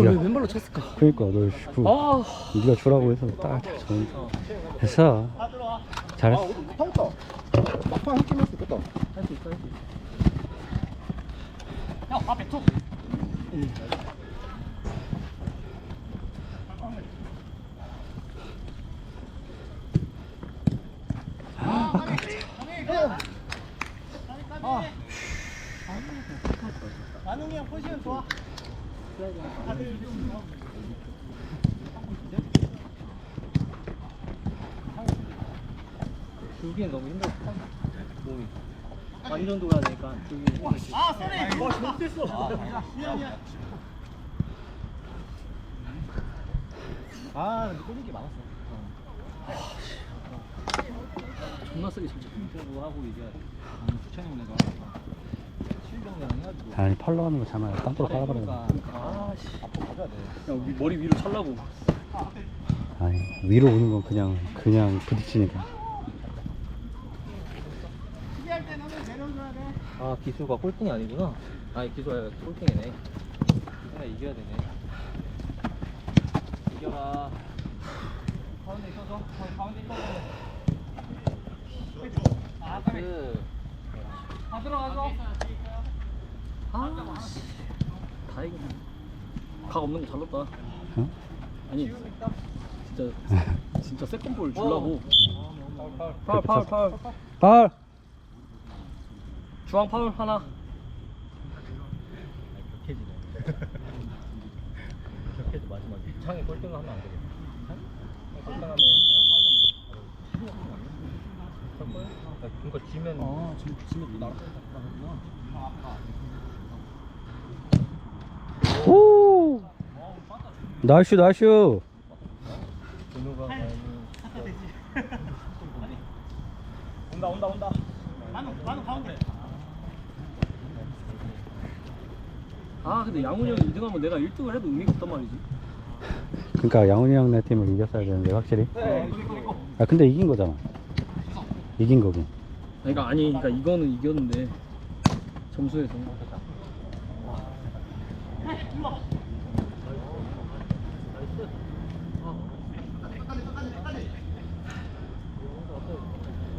그걸 왜 야. 왼발로 쳤을까? 그러니까 너 씨, 그, 아, 네가 주라고 해서 딱 전. 했어. 잘했어. 타겠다. 막판 한 게임 할수 있겠다. 할 수 있어, 할 수 있어. 줄기엔 너무 힘들어. 몸이. 완전 돌아야 되니까 줄기. 아, 쏘네. 와, 못됐어. 아, 근데 꽂은 게 많았어. 존나 세게 쳤죠. 뭐 하고 이겨야 돼. 주찬이 형네가 실경량 해가지고. 아니 팔로 하는 거 참아요. 땅으로 깔아버려. 아, 씨. 앞으로 가져야 돼. 그냥 위- 머리 위로 찰라고. 아니 위로 오는 건 그냥 그냥 부딪히니까. 아, 기수가 꼴등이 아니구나. 아니, 기수가 꼴등이네. 하나 이겨야 되네. 이겨라. 가운데 있어서. 가운데 있어서. 그. 다 들어가서. 아, 씨. 다행이다. 각 없는 거 잘났다. 어? 아니, 진짜, 진짜 세컨볼 주려고. 파울, 파울. 파울. 파울. 중앙 파울 하나. 격해지네. 격해지 마지막에. 창이 꼴등 하면 안 되겠다. 꼴등하면. 그러니까 지면. 아, 지금 지면 나랑 오. 나이스 나이스. 온다 온다 온다. 아, 근데 양훈이 형이 2등하면 내가 1등을 해도 의미가 없단 말이지. 그러니까 양훈이 형네 팀을 이겼어야 되는데 확실히. 아 근데 이긴 거잖아. 이긴 거긴. 그러니까 아니, 그러니까 이거는 이겼는데 점수에서.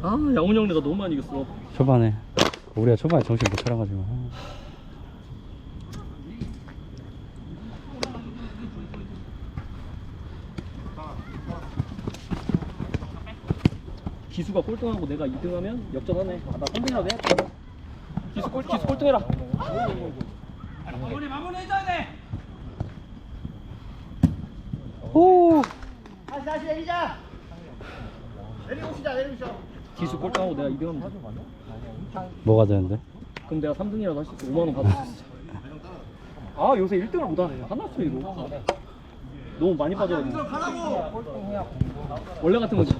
아, 양훈이 형 내가 너무 많이 이겼어. 초반에 우리가 초반에 정신 못 차려가지고. 기수가 꼴등하고 내가 2등하면 역전하네. 아, 나 3등이라도 해야겠다. 기수 꼴, 기수 꼴등해라. 오. 기수 꼴등하고 내가 2등하면 돼. 뭐가 되는데? 그럼 내가 3등이라도 할수 있어. 5만 원 받을 수 있어. 아 요새 1등을 못하네. 하나씩 이거. 너무 많이 빠져가지고. 원래 같은 거지.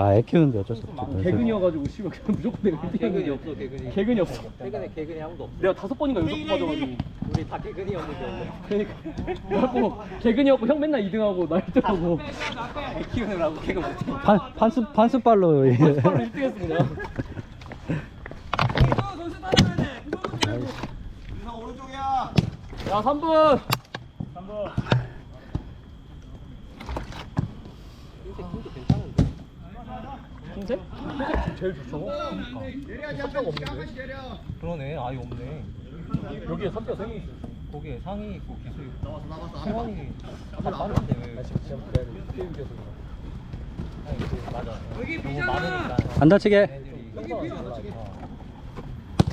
아 애 키우는데 어쩔 수 없지. 아, 개근이어가지고 씨발 그냥 무조건 내가 1등 개근이 없어, 개근이. 개근이 없어. 최근에 개근이 아무도 없어. 내가 다섯 번인가 여섯 번 빠져가지고. 우리 다 개근이었는데. 그러니까. 그래갖고 개근이었고 형 맨날 2등하고 나 1등하고. 애 키우느라고 개근 못해. 반 반수 반수발로. 예. 바로 1등했어 그냥. 야 3분. 흰색 팀도 괜찮은데. 흰색? 흰색 제일 좋죠. 섭자가 없는데? 그러네, 아예 없네. 여기에 삽뼈 생이 있어. 거기에 상이 있고 기수 있고. 승원이 다 빠른데 왜? 지금 그래 게임 계속. 아니, 그, 맞아. 너무 많으니까. 안 다치게. 애들이 어.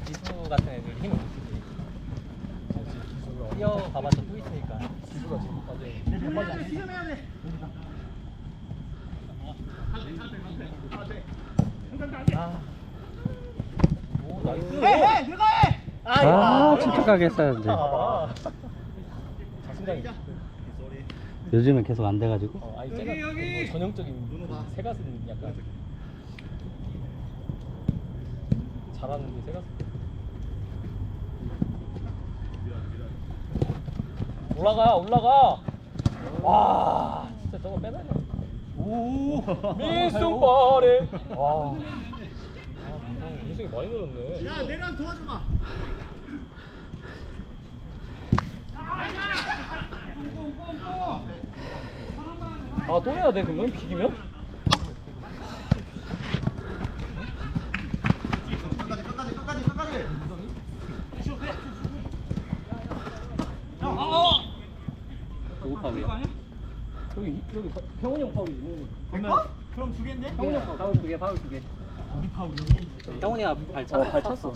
기수 같은 애들이 힘을 못 쓰지. 뛰어 가봤자 또 있으니까. 기수가 지금 빠져. 아. 오, 나이스. 아 침착하게 했어야 되는데. 아. 자신감이 있어. 요즘은 계속 안 돼가지고. 어, 아니 제가 뭐 전형적인 새가슴 약간 잘하는데 새가슴 올라가 올라가 와 진짜 저거 오 와. 아, 민승이 많이 늘었네. 야 내랑 도와줘봐. 아또 해야 돼 그러면? 비기면? 누구 파울이야? 여기 여기 병훈이 형 파울이 있는 거. 그럼 두 개인데? 형훈이 형 파울 두 개, 파울 두 개. 형훈이가 발 어, 찼어. 발 찼어.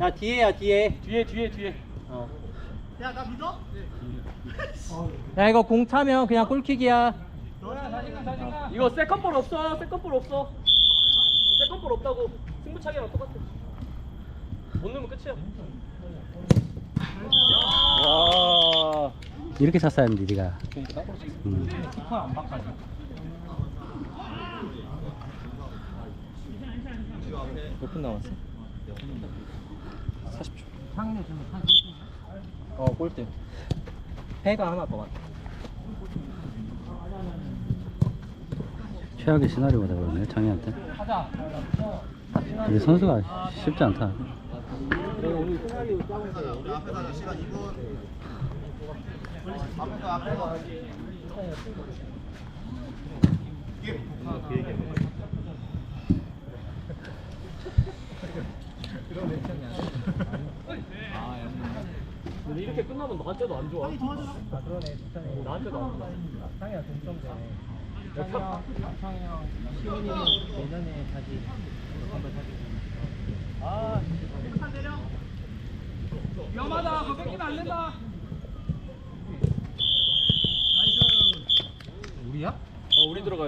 야 뒤에야 뒤에. 뒤에 뒤에 뒤에. 어. 야 이거 공 차면 그냥 골킥이야. 이거 세컨볼 없어. 세컨볼 없어. 세컨볼 없다고. 승부차기랑 똑같아. 못 넣으면 끝이야. 와. 이렇게 찼어야 했는데 네가 그러니까. 음. 몇분 남았어? 40초. 어 골대. 패가 하나 더 왔다. 최악의 시나리오가 되거든요 창희한테 하자. 이 선수가 쉽지 않다 내가 오늘 시나리오 짜는데. 근데 이렇게 끝나면 나한테도 안 좋아. 아 그러네. 좋다네. 나한테도 안 좋아. 상이랑 동점되네. 상이랑 상이랑 시온이는 예전에 다시 한번 사귀고. 아. 위험하다. 그거 뺏기면 안 된다. 우리야? 어, 우리 들어가.